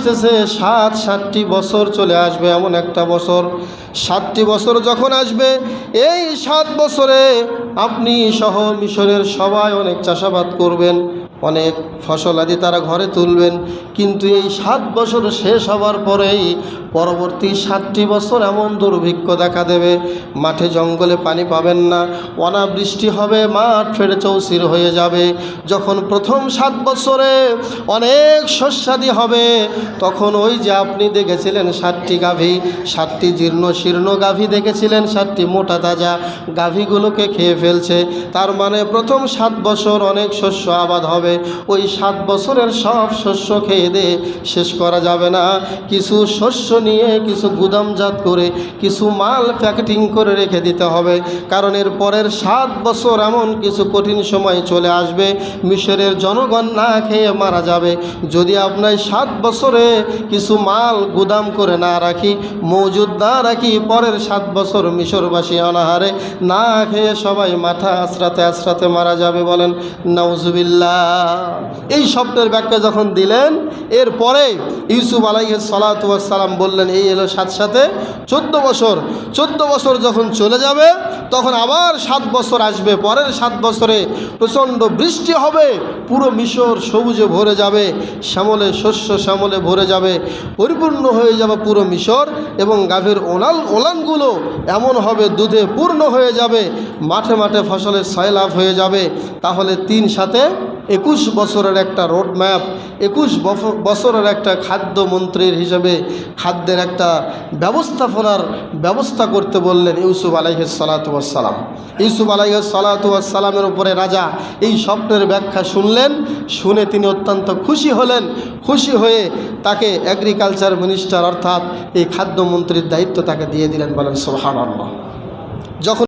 আসতেছে, সাত, সাতটি বছর চলে আসবে, এমন একটা বছর। সাতটি বছর যখন আসবে, এই সাত বছরে আপনি সহ মিশরের সবাই অনেক চাষাবাদ করবেন, অনেক ফসল আদি তারা ঘরে তুলবেন। কিন্তু এই সাত বছর শেষ হওয়ার পরেই পরবর্তী সাতটি বছর এমন দুর্ভিক্ষ দেখা দেবে। মাঠে জঙ্গলে পানি পাবেন না। অনাবৃষ্টি হবে, মাঠ ফেড়ে চৌচির হয়ে যাবে। যখন প্রথম সাত বছরে অনেক শস্যাদি হবে, তখন ওই যে আপনি দেখেছিলেন সাতটি গাভী, সাতটি জীর্ণ শীর্ণ গাভী দেখেছিলেন, সাতটি মোটা তাজা গাভীগুলোকে খেয়ে ফেলছে। তার মানে প্রথম সাত বছর অনেক শস্য আবাদ হবে। ওই সাত বছরের সব শস্য খেয়ে দিয়ে শেষ করা যাবে না। কিছু শস্য নিয়ে কিছু গুদামজাত করে, কিছু মাল প্যাকেটিং করে রেখে দিতে হবে। কারণ এর পরের সাত বছর এমন কিছু কঠিন সময় চলে আসবে, মিশরের জনগণ না খেয়ে মারা যাবে। যদি আপনার সাত বছরে কিছু মাল গুদাম করে না রাখি, মজুদ না রাখি, পরের সাত বছর মিশরবাসী অনাহারে না খেয়ে সবাই মাথা আশ্রাতে আশ্রাতে মারা যাবে বলেন। নওজুবিল্লা এই শব্দের ব্যাখ্যা যখন দিলেন, এরপরে ইউসুফ আলাইহ সালাতাম বললেন, এই এলো সাথে সাথে চোদ্দ বছর। চোদ্দ বছর যখন চলে যাবে, তখন আবার সাত বছর আসবে। পরের সাত বছরে প্রচণ্ড বৃষ্টি হবে, পুরো মিশর সবুজে ভরে যাবে, শ্যামলে, শস্য শ্যামলে ভরে যাবে, পরিপূর্ণ হয়ে যাবে পুরো মিশর এবং গাভীর ওলাল, ওলানগুলো এমন হবে, দুধে পূর্ণ হয়ে যাবে, মাঠে মাঠে ফসলের সয়লাভ হয়ে যাবে। তাহলে তিন সাথে একুশ বছরের একটা রোড ম্যাপ একুশ বছরের একটা খাদ্যমন্ত্রীর হিসেবে খাদ্যের একটা ব্যবস্থাপনার ব্যবস্থা করতে বললেন ইউসুফ আলাইহ সালাতাম ইউসুফ আলাইহ সালাতামের উপরে রাজা এই স্বপ্নের ব্যাখ্যা শুনলেন, শুনে তিনি অত্যন্ত খুশি হলেন। খুশি হয়ে তাকে এগ্রিকালচার মিনিস্টার অর্থাৎ এই খাদ্যমন্ত্রীর দায়িত্ব তাকে দিয়ে দিলেন বলেন সোহান যখন